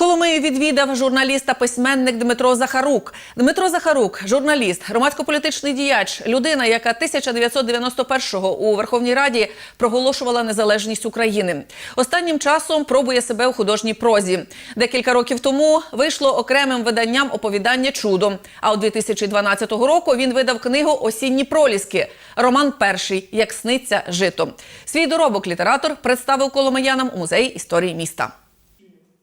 Коломию відвідав журналіст та письменник Дмитро Захарук. Дмитро Захарук, журналіст, громадсько-політичний діяч, людина, яка 1991-го у Верховній Раді проголошувала незалежність України. Останнім часом пробує себе у художній прозі. Декілька років тому вийшло окремим виданням оповідання Чудо. А у 2012 року він видав книгу Осінні проліски. Роман перший як сниться жито. Свій доробок літератор представив коломиянам у музеї історії міста.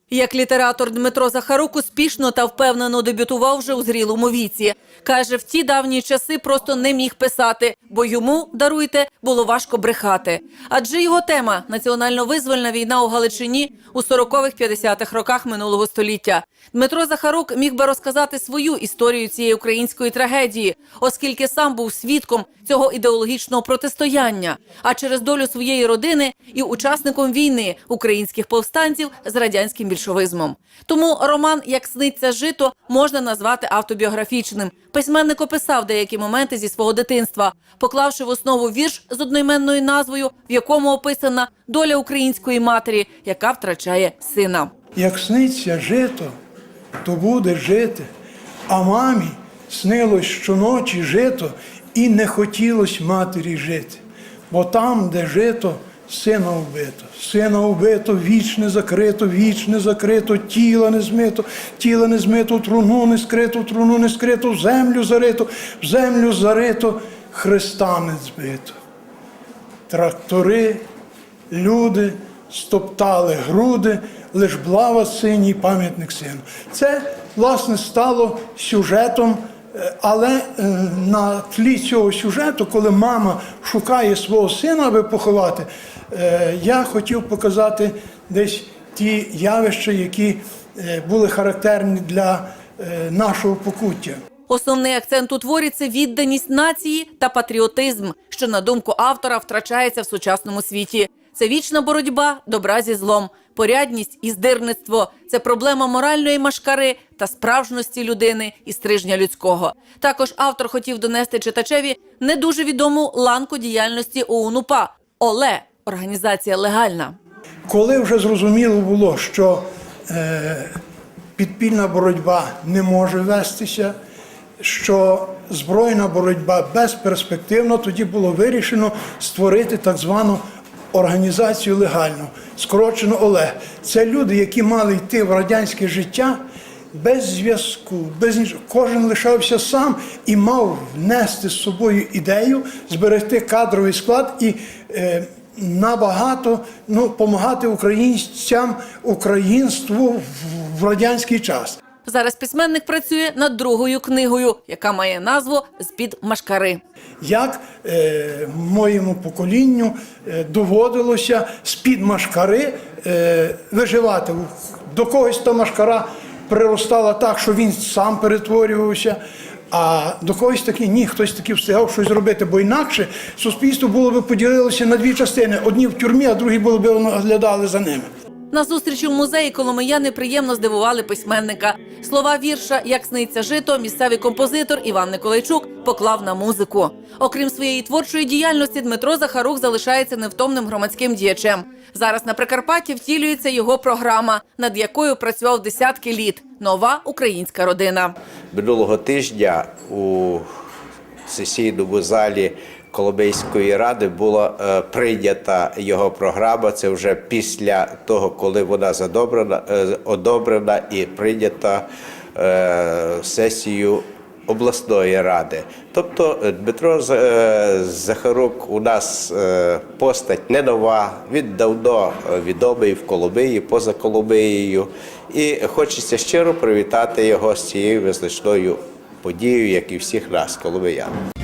Як літератор Дмитро Захарук успішно та впевнено дебютував вже у зрілому віці. Каже, в ті давні часи просто не міг писати, бо йому, даруйте, було важко брехати. Адже його тема національно-визвольна війна у Галичині у 40-х-50-х роках минулого століття. Дмитро Захарук міг би розказати свою історію цієї української трагедії, оскільки сам був свідком цього ідеологічного протистояння, а через долю своєї родини і учасником війни українських повстанців з радянським більшовизмом. Тому роман Як сниться жито можна назвати автобіографічним. Письменник описав деякі моменти зі свого дитинства, поклавши в основу вірш з одноіменною назвою, в якому описана доля української матері, яка втрачає сина. Як сниться жито, то буде жити. А мамі снилось щоночі жито, і не хотілось матері жити. Бо там, де жито, сина вбито, сина вбито, вічне закрито, вічне закрито, тіла не змито, тіла не змито, труну не скрито, труну не скрито, в землю зарито, в землю зарито, Христа не збито. Трактори, люди стоптали груди, лиш блава синій пам'ятник сину. Це, власне, стало сюжетом, але е, на тлі цього сюжету, коли мама шукає свого сина, аби поховати, е, я хотів показати десь ті явища, які е, були характерні для е, нашого покуття. Основний акцент у творі це відданість нації та патріотизм, що на думку автора втрачається в сучасному світі. Це вічна боротьба добра зі злом, порядність і здирництво. Це проблема моральної машкари та справжності людини і стрижня людського. Також автор хотів донести читачеві не дуже відому ланку діяльності ОУН-УПА – ОЛЕ – організація легальна. Коли вже зрозуміло було, що е, підпільна боротьба не може вестися, що збройна боротьба безперспективна, тоді було вирішено створити так звану організацію легальну, скорочено ОЛЕГ. Це люди, які мали йти в радянське життя без зв'язку, без нічого. Кожен лишався сам і мав внести з собою ідею, зберегти кадровий склад і е, набагато ну, допомагати українцям, українству в, в радянський час. Зараз письменник працює над другою книгою, яка має назву З-під машкари. Як е, моєму поколінню е, доводилося з-під машкари е, виживати. До когось та машкара приростала так, що він сам перетворювався. А до когось таки ні, хтось таки встигав щось зробити, бо інакше суспільство було б поділилося на дві частини: одні в тюрмі, а другі були б наглядали за ними. На зустрічі в музеї коломияни приємно здивували письменника. Слова вірша Як сниться жито місцевий композитор Іван Николайчук поклав на музику. Окрім своєї творчої діяльності, Дмитро Захарук залишається невтомним громадським діячем. Зараз на Прикарпатті втілюється його програма, над якою працював десятки літ. Нова українська родина. Минулого тижня у сесійному залі Коломийської ради була е, прийнята його програма. Це вже після того, коли вона задобрена, е, одобрена і прийнята е, сесію обласної ради. Тобто Дмитро Захарук у нас постать не нова, він давно відомий в Коломиї, поза Коломиєю. І хочеться щиро привітати його з цією визначною подією, як і всіх нас, коломиян.